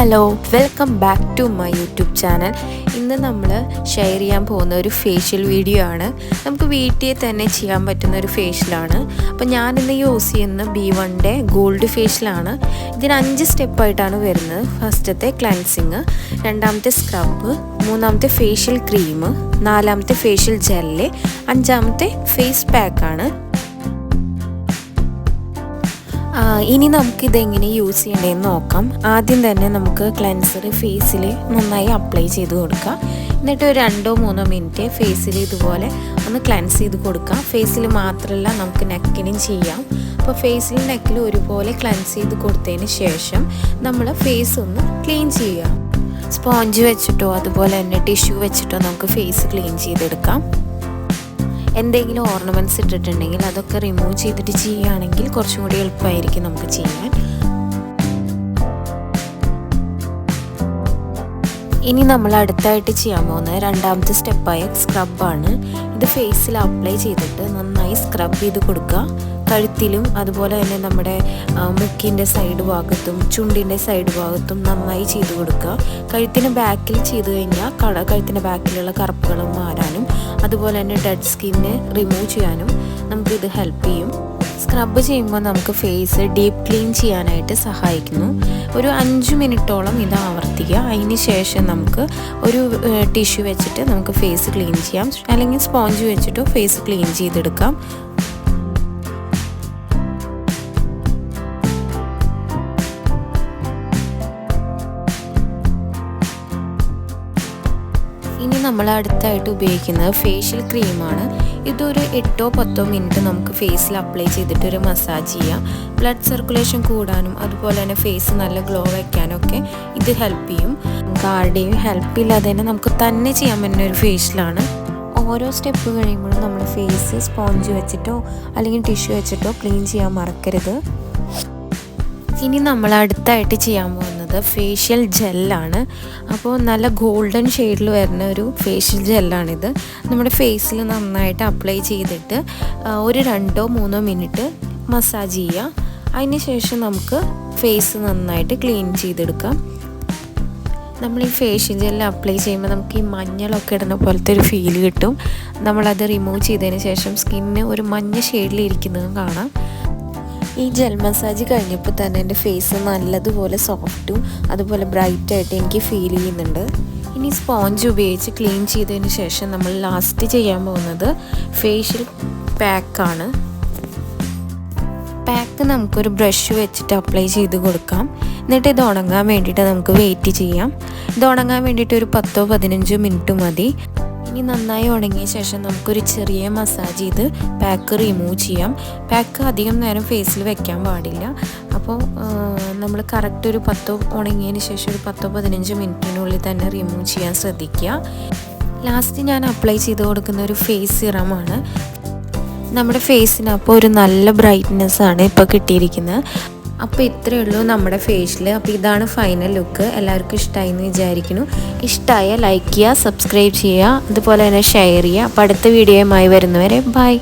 Hello welcome back to my YouTube channel ഇന്ന് നമ്മൾ share ചെയ്യാൻ പോകുന്ന ഒരു ഫേഷ്യൽ വീഡിയോ ആണ്. നമുക്ക് വീട്ടിൽ തന്നെ ചെയ്യാൻ പറ്റുന്ന ഒരു ഫേഷ്യലാണ് അപ്പോൾ ഞാനിന്ന് യൂസ് ചെയ്യുന്ന ബി വണ്ടെ ഗോൾഡ് ഫേഷ്യലാണ് ഇതിന് അഞ്ച് സ്റ്റെപ്പായിട്ടാണ് വരുന്നത്. ഫസ്റ്റത്തെ ക്ലൻസിങ് രണ്ടാമത്തെ സ്ക്രബ് മൂന്നാമത്തെ ഫേഷ്യൽ ക്രീം നാലാമത്തെ ഫേഷ്യൽ ജെല്ല് അഞ്ചാമത്തെ ഫേസ് പാക്കാണ് ഇനി നമുക്ക് എങ്ങനെ യൂസ് ചെയ്യേണ്ടതെന്ന് നോക്കാം. ആദ്യം തന്നെ നമുക്ക് ക്ലെൻസർ ഫേസിൽ നന്നായി അപ്ലൈ ചെയ്ത് കൊടുക്കുക എന്നിട്ട് ഒരു രണ്ടോ മൂന്നോ മിനിറ്റ് ഫേസിൽ ഇതുപോലെ ഒന്ന് ക്ലെൻസ് ചെയ്ത് കൊടുക്കുക ഫേസിൽ മാത്രമല്ല നമുക്ക് നെക്കിനും ചെയ്യാം. അപ്പോൾ ഫേസിലും നെക്കിലും ഒരുപോലെ ക്ലെൻസ് ചെയ്ത് കൊടുത്തതിന് ശേഷം നമ്മൾ ഫേസ് ഒന്ന് ക്ലീൻ ചെയ്യുക. സ്പോഞ്ച് വെച്ചിട്ടോ അതുപോലെ തന്നെ ടിഷ്യൂ വെച്ചിട്ടോ നമുക്ക് ഫേസ് ക്ലീൻ ചെയ്തെടുക്കാം. എന്തെങ്കിലും ഓർണമെന്റ്സ് ഇട്ടിട്ടുണ്ടെങ്കിൽ അതൊക്കെ റിമൂവ് ചെയ്തിട്ട് ചെയ്യുകയാണെങ്കിൽ കുറച്ചും കൂടി എളുപ്പമായിരിക്കും നമുക്ക് ചെയ്യാൻ. ഇനി നമ്മൾ അടുത്തായിട്ട് ചെയ്യാൻ പോകുന്നത് രണ്ടാമത്തെ സ്റ്റെപ്പായ സ്ക്രബാണ് ഇത് ഫേസിൽ അപ്ലൈ ചെയ്തിട്ട് നന്നായി സ്ക്രബ് ചെയ്ത് കൊടുക്കുക. കഴുത്തിലും അതുപോലെ തന്നെ നമ്മുടെ മുക്കിന്റെ സൈഡ് ഭാഗത്തും ചുണ്ടിന്റെ സൈഡ് ഭാഗത്തും നന്നായി ചെയ്ത് കൊടുക്കുക. കഴുത്തിന് ബാക്കിൽ ചെയ്ത് കഴിഞ്ഞാൽ കട കഴുത്തിന്റെ ബാക്കിലുള്ള കറുപ്പുകൾ മാറാനും അതുപോലെ തന്നെ ഡെഡ് സ്കിന്ന് റിമൂവ് ചെയ്യാനും നമുക്കിത് ഹെൽപ്പ് ചെയ്യും. സ്ക്രബ് ചെയ്യുമ്പോൾ നമുക്ക് ഫേസ് ഡീപ്പ് ക്ലീൻ ചെയ്യാനായിട്ട് സഹായിക്കുന്നു. ഒരു അഞ്ച് മിനിറ്റോളം ഇത് ആവർത്തിക്കുക. അതിന് ശേഷം നമുക്ക് ഒരു ടിഷ്യൂ വെച്ചിട്ട് നമുക്ക് ഫേസ് ക്ലീൻ ചെയ്യാം. അല്ലെങ്കിൽ സ്പോഞ്ച് വെച്ചിട്ടോ ഫേസ് ക്ലീൻ ചെയ്തെടുക്കാം. ഇനി നമ്മൾ അടുത്തായിട്ട് ഉപയോഗിക്കുന്നത് ഫേഷ്യൽ ക്രീമാണ് ഇതൊരു എട്ടോ പത്തോ മിനിറ്റ് നമുക്ക് ഫേസിൽ അപ്ലൈ ചെയ്തിട്ട് ഒരു മസാജ് ചെയ്യാം. ബ്ലഡ് സർക്കുലേഷൻ കൂടാനും അതുപോലെ തന്നെ ഫേസ് നല്ല ഗ്ലോ വയ്ക്കാനൊക്കെ ഇത് ഹെൽപ്പ് ചെയ്യും. ഗാർഡിയും ഹെൽപ്പ് ഇല്ലാതെ തന്നെ നമുക്ക് തന്നെ ചെയ്യാൻ പറ്റുന്ന ഒരു ഫേഷ്യലാണ് ഓരോ സ്റ്റെപ്പ് കഴിയുമ്പോഴും നമ്മൾ ഫേസ് സ്പോഞ്ച് വെച്ചിട്ടോ അല്ലെങ്കിൽ ടിഷ്യൂ വെച്ചിട്ടോ ക്ലീൻ ചെയ്യാൻ മറക്കരുത്. ഇനി നമ്മൾ അടുത്തായിട്ട് ചെയ്യാൻ പോകുന്നത് ഫേഷ്യൽ ജെല്ലാണ് അപ്പോൾ നല്ല ഗോൾഡൻ ഷെയ്ഡിൽ വരുന്ന ഒരു ഫേഷ്യൽ ജെല്ലാണിത് നമ്മുടെ ഫേസിൽ നന്നായിട്ട് അപ്ലൈ ചെയ്തിട്ട് ഒരു രണ്ടോ മൂന്നോ മിനിറ്റ് മസാജ് ചെയ്യുക. അതിന് ശേഷം നമുക്ക് ഫേസ് നന്നായിട്ട് ക്ലീൻ ചെയ്തെടുക്കാം. നമ്മൾ ഈ ഫേഷ്യൽ ജെല്ല് അപ്ലൈ ചെയ്യുമ്പോൾ നമുക്ക് ഈ മഞ്ഞളൊക്കെ ഇടുന്ന പോലത്തെ ഒരു ഫീൽ കിട്ടും. നമ്മളത് റിമൂവ് ചെയ്തതിന് ശേഷം സ്കിന്ന് ഒരു മഞ്ഞ ഷെയ്ഡിൽ ഇരിക്കുന്നതും കാണാം. ഈ ജെൽ മസാജ് കഴിഞ്ഞപ്പോൾ തന്നെ എന്റെ ഫേസ് നല്ലതുപോലെ സോഫ്റ്റും അതുപോലെ ബ്രൈറ്റായിട്ട് എനിക്ക് ഫീൽ ചെയ്യുന്നുണ്ട്. ഇനി സ്പോഞ്ച് ഉപയോഗിച്ച് ക്ലീൻ ചെയ്തതിന് ശേഷം നമ്മൾ ലാസ്റ്റ് ചെയ്യാൻ പോകുന്നത് ഫേഷ്യൽ പാക്കാണ് പാക്ക് നമുക്കൊരു ബ്രഷ് വെച്ചിട്ട് അപ്ലൈ ചെയ്ത് കൊടുക്കാം. എന്നിട്ട് ഇത് ഉണങ്ങാൻ വേണ്ടിയിട്ട് നമുക്ക് വെയിറ്റ് ചെയ്യാം. ഇത് ഉണങ്ങാൻ വേണ്ടിയിട്ട് ഒരു പത്തോ പതിനഞ്ചോ മിനിറ്റ് മതി. ഇനി നന്നായി ഉണങ്ങിയ ശേഷം നമുക്കൊരു ചെറിയ മസാജ് ചെയ്ത് പാക്ക് റിമൂവ് ചെയ്യാം. പാക്ക് അധികം നേരം ഫേസിൽ വെക്കാൻ പാടില്ല. അപ്പോൾ നമ്മൾ കറക്റ്റ് ഒരു പത്തോ ഉണങ്ങിയതിന് ശേഷം ഒരു പത്തോ പതിനഞ്ച് മിനിറ്റിനുള്ളിൽ തന്നെ റിമൂവ് ചെയ്യാൻ ശ്രദ്ധിക്കുക. ലാസ്റ്റ് ഞാൻ അപ്ലൈ ചെയ്ത് കൊടുക്കുന്ന ഒരു ഫേസ് സിറമാണ് നമ്മുടെ ഫേസിന് അപ്പോൾ ഒരു നല്ല ബ്രൈറ്റ്നെസ് ആണ് ഇപ്പോൾ കിട്ടിയിരിക്കുന്നത്. അപ്പോൾ ഇത്രയേ ഉള്ളൂ നമ്മുടെ ഫേഷ്യൽ അപ്പോൾ ഇതാണ് ഫൈനൽ ലുക്ക് എല്ലാവർക്കും ഇഷ്ടമായി എന്ന് വിചാരിക്കുന്നു. ഇഷ്ടമായ ലൈക്ക് ചെയ്യുക സബ്സ്ക്രൈബ് ചെയ്യുക അതുപോലെ തന്നെ ഷെയർ ചെയ്യുക. അപ്പോൾ അടുത്ത വീഡിയോയുമായി വരുന്നവരെ ബൈ